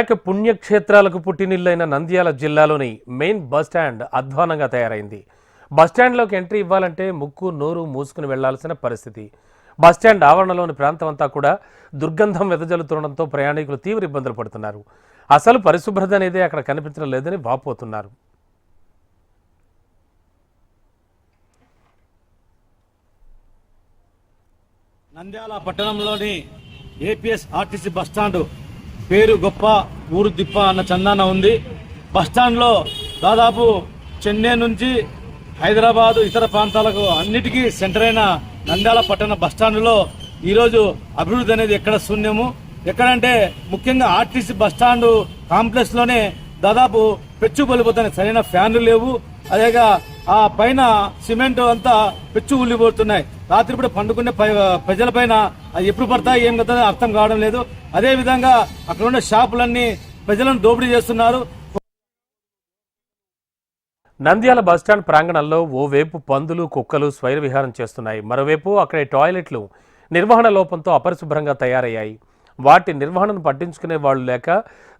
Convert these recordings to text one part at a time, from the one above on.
విశాఖ పుణ్యక్షేత్రాలకు పుట్టినిల్లైన నంద్యాల జిల్లాలోని main bus stand అధ్వానంగా తయారైంది. బస్టాండ్లోకి ఎంట్రీ ఇవ్వాలంటే ముక్కు నోరు మూసుకుని వెళ్ళాల్సిన పరిస్థితి. బస్టాండ్ ఆవరణలోని ప్రాంతం అంతా కూడా దుర్గంధం వెదజల్లుతుండటంతో ప్రయాణికులు తీవ్ర ఇబ్బందులు పడుతున్నారు. అసలు పరిశుభ్రత అనేది అక్కడ కనిపించడం లేదని వాపోతున్నారు. నంద్యాల పట్టణంలోని ఏపీఎస్ ఆర్టీసీ బస్టాండ్ పేరు గొప్ప ఊరు దిప్ప అన్న చందాన ఉంది. బస్టాండ్లో దాదాపు చెన్నై నుంచి హైదరాబాద్ ఇతర ప్రాంతాలకు అన్నిటికీ సెంటర్ అయిన నంద్యాల పట్టణ బస్టాండ్లో ఈరోజు అభివృద్ధి అనేది ఎక్కడ శూన్యము? ఎక్కడంటే ముఖ్యంగా ఆర్టీసీ బస్టాండ్ కాంప్లెక్స్లోనే దాదాపు పెచ్చు పొలిపోతున్నాయి సరైన ఫ్యాన్లు లేవు. అదేగా ఆ పైన సిమెంట్ అంతా పెచ్చు ఉల్లిపోతున్నాయి రాత్రి కూడా పండుకునే ప్రజలపైన అది ఎప్పుడు పడతా ఏం కదా అర్థం కావడం లేదు. అదే విధంగా అక్కడ ఉన్న షాపులన్నీ ప్రజలను దోపిడీ చేస్తున్నారు. నంద్యాల బస్టాండ్ ప్రాంగణంలో ఓవైపు పందులు కుక్కలు స్వైర విహారం చేస్తున్నాయి. మరోవైపు అక్కడే టాయిలెట్లు నిర్వహణ లోపంతో అపరిశుభ్రంగా తయారయ్యాయి. వాటి నిర్వహణను పట్టించుకునే వాళ్ళు లేక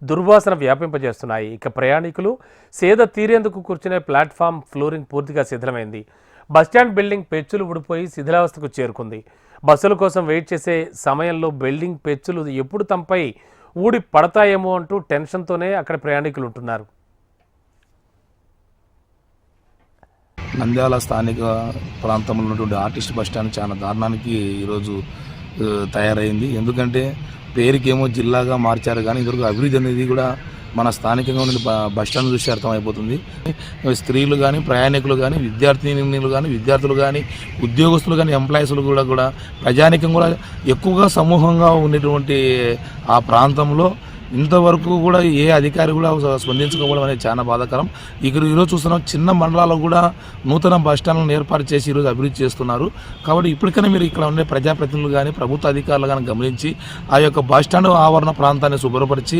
దుర్వాసన వ్యాపింపజేస్తున్నాయి. ఇక ప్రయాణికులు సేద తీరేందుకు కూర్చునే ప్లాట్ఫామ్ ఫ్లోరింగ్ పూర్తిగా సిద్ధమైంది. బస్టాండ్ బిల్డింగ్ పెచ్చులు ఊడిపోయి శిథిలావస్థకు చేరుకుంది. బస్సుల కోసం వెయిట్ చేసే సమయంలో బిల్డింగ్ పెచ్చులు ఎప్పుడు తమపై ఊడి పడతాయేమో అంటూ టెన్షన్తోనే అక్కడ ప్రయాణికులు ఉంటున్నారు నంద్యాల స్థానిక ప్రాంతంలో ఉన్నటువంటి ఆర్టిస్ట్ బస్ స్టాండ్ చాలా దారుణానికి ఈరోజు తయారైంది. ఎందుకంటే పేరుకేమో జిల్లాగా మార్చారు కానీ ఇదివరకు అభివృద్ధి అనేది కూడా మన స్థానికంగా ఉన్న బ- బస్ స్టాండ్ అర్థమైపోతుంది. స్త్రీలు కానీ ప్రయాణికులు కానీ విద్యార్థినిలు కానీ విద్యార్థులు కానీ ఉద్యోగస్తులు కానీ ఎంప్లాయీస్లు కూడా కూడా ప్రజానికం కూడా ఎక్కువగా సమూహంగా ఉన్నటువంటి ఆ ప్రాంతంలో ఇంతవరకు కూడా ఏ అధికారి కూడా స్పందించకపోవడం అనేది చాలా బాధాకరం. ఇక్కడ ఈరోజు చూస్తున్నాం చిన్న మండలాల్లో కూడా నూతన బస్ స్టాండ్లను ఏర్పాటు చేసి ఈరోజు అభివృద్ధి చేస్తున్నారు. కాబట్టి ఇప్పటికైనా మీరు ఇక్కడ ఉండే ప్రజాప్రతినిధులు కానీ ప్రభుత్వ అధికారులు కానీ గమనించి ఆ యొక్క బస్ స్టాండ్ ఆవరణ ప్రాంతాన్ని శుభ్రపరిచి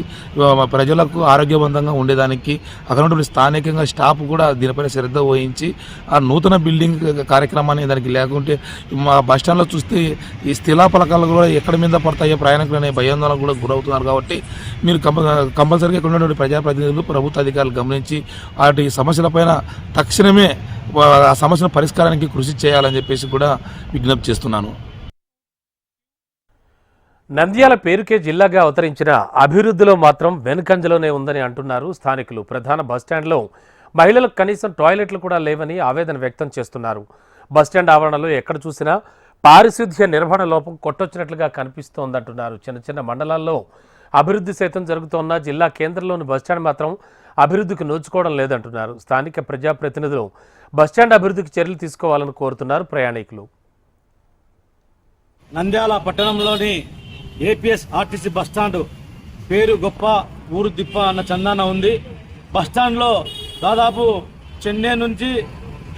ప్రజలకు ఆరోగ్యవంతంగా ఉండేదానికి అక్కడ స్థానికంగా స్టాఫ్ కూడా దీనిపైన శ్రద్ధ వహించి ఆ నూతన బిల్డింగ్ కార్యక్రమాన్ని దానికి లేకుంటే మా బస్ స్టాండ్లో చూస్తే ఈ స్థిలా పలకాలు కూడా ఎక్కడ మీద పడతాయో ప్రయాణికులు అనే భయాందోళన కూడా గురవుతున్నారు కాబట్టి మీరు కంప కంపల్సరీగా ఇక్కడ ఉన్నటువంటి ప్రజాప్రతినిధులు ప్రభుత్వ అధికారులు గమనించి వాటి సమస్యలపైన తక్షణమే ఆ సమస్యల పరిష్కారానికి కృషి చేయాలని చెప్పేసి కూడా విజ్ఞప్తి చేస్తున్నాను. నంద్యాల పేరుకే జిల్లాగా అవతరించిన అభివృద్ధిలో మాత్రం వెనుకంజలోనే ఉందని అంటున్నారు స్థానికులు. ప్రధాన బస్టాండ్లో మహిళలకు కనీసం టాయిలెట్లు కూడా లేవని ఆవేదన వ్యక్తం చేస్తున్నారు. బస్టాండ్ ఆవరణలో ఎక్కడ చూసినా పారిశుద్ధ్య నిర్వహణ లోపం కొట్టొచ్చినట్లుగా కనిపిస్తోందంటున్నారు. చిన్న చిన్న మండలాల్లో అభివృద్ధి సైతం జరుగుతోన్న జిల్లా కేంద్రంలోని బస్టాండ్ మాత్రం అభివృద్ధికి నోచుకోవడం లేదంటున్నారు. స్థానిక ప్రజాప్రతినిధులు బస్టాండ్ అభివృద్ధికి చర్యలు తీసుకోవాలని కోరుతున్నారు ప్రయాణికులు. నంద్యాల పట్టణంలోని ఏపీఎస్ ఆర్టీసీ బస్టాండ్ పేరు గొప్ప ఊరు దిప్ప అన్న చందాన ఉంది. బస్టాండ్లో దాదాపు చెన్నై నుంచి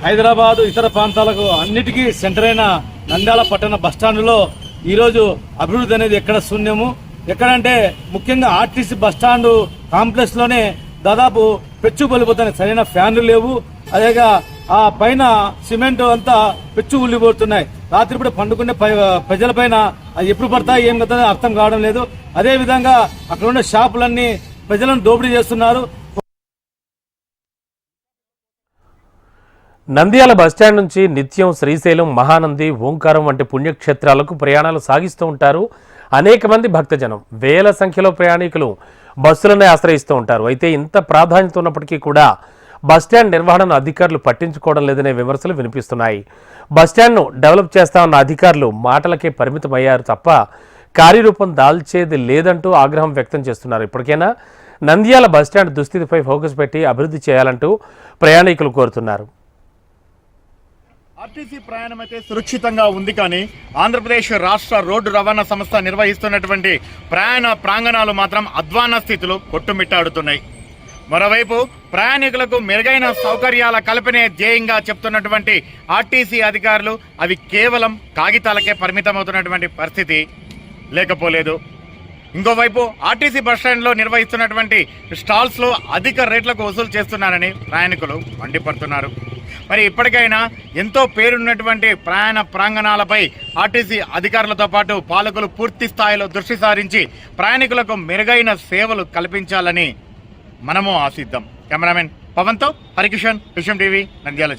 హైదరాబాదు ఇతర ప్రాంతాలకు అన్నిటికీ సెంటర్ అయిన నంద్యాల పట్టణ బస్టాండ్లో ఈరోజు అభివృద్ధి అనేది ఎక్కడ శూన్యము? ఎక్కడంటే ముఖ్యంగా ఆర్టీసీ బస్టాండ్ కాంప్లెక్స్లోనే దాదాపు పెచ్చు పొలిపోతున్నాయి సరైన ఫ్యాన్లు లేవు. అదేగా ఆ పైన సిమెంట్ అంతా పెచ్చు ఉల్లిపోతున్నాయి. రాత్రి కూడా పండుకునే ప్రజల పైన అది ఎప్పుడు పడతాయి ఏం కదా అర్థం కావడం లేదు. అదే విధంగా అక్కడ ఉన్న షాపులన్నీ ప్రజలను దోపిడీ చేస్తున్నారు. నంద్యాల బస్టాండ్ నుంచి నిత్యం శ్రీశైలం మహానంది ఓంకారం వంటి పుణ్యక్షేత్రాలకు ప్రయాణాలు సాగిస్తూ ఉంటారు. అనేక మంది భక్తజనం వేల సంఖ్యలో ప్రయాణికులు బస్సులనే ఆశ్రయిస్తూ ఉంటారు. అయితే ఇంత ప్రాధాన్యత ఉన్నప్పటికీ కూడా బస్టాండ్ నిర్వహణను అధికారులు పట్టించుకోవడం లేదనే విమర్శలు వినిపిస్తున్నాయి. బస్టాండ్ను డెవలప్ చేస్తామన్న అధికారులు మాటలకే పరిమితమయ్యారు తప్ప కార్యరూపం దాల్చేది లేదంటూ ఆగ్రహం వ్యక్తం చేస్తున్నారు. ఇప్పటికైనా నంద్యాల బస్టాండ్ దుస్థితిపై ఫోకస్ పెట్టి అభివృద్ధి చేయాలంటూ ప్రయాణికులు కోరుతున్నారు. ఆర్టీసీ ప్రయాణం అయితే సురక్షితంగా ఉంది కానీ ఆంధ్రప్రదేశ్ రాష్ట్ర రోడ్డు రవాణా సంస్థ నిర్వహిస్తున్నటువంటి ప్రయాణ ప్రాంగణాలు మాత్రం అధ్వాన స్థితిలో కొట్టుమిట్టాడుతున్నాయి. మరోవైపు ప్రయాణికులకు మెరుగైన సౌకర్యాల కల్పనే ధ్యేయంగా చెప్తున్నటువంటి ఆర్టీసీ అధికారులు అవి కేవలం కాగితాలకే పరిమితమవుతున్నటువంటి పరిస్థితి లేకపోలేదు. ఇంకోవైపు ఆర్టీసీ బస్టాండ్లో నిర్వహిస్తున్నటువంటి స్టాల్స్లో అధిక రేట్లకు వసూలు చేస్తున్నారని ప్రయాణికులు మండిపడుతున్నారు. మరి ఇప్పటికైనా ఎంతో పేరున్నటువంటి ప్రయాణ ప్రాంగణాలపై ఆర్టీసీ అధికారులతో పాటు పాలకులు పూర్తి స్థాయిలో దృష్టి సారించి ప్రయాణికులకు మెరుగైన సేవలు కల్పించాలని మనము ఆశిద్దాం. కెమెరామెన్ పవన్తో హరికిషన్ విషయం టీవీ నంద్యాల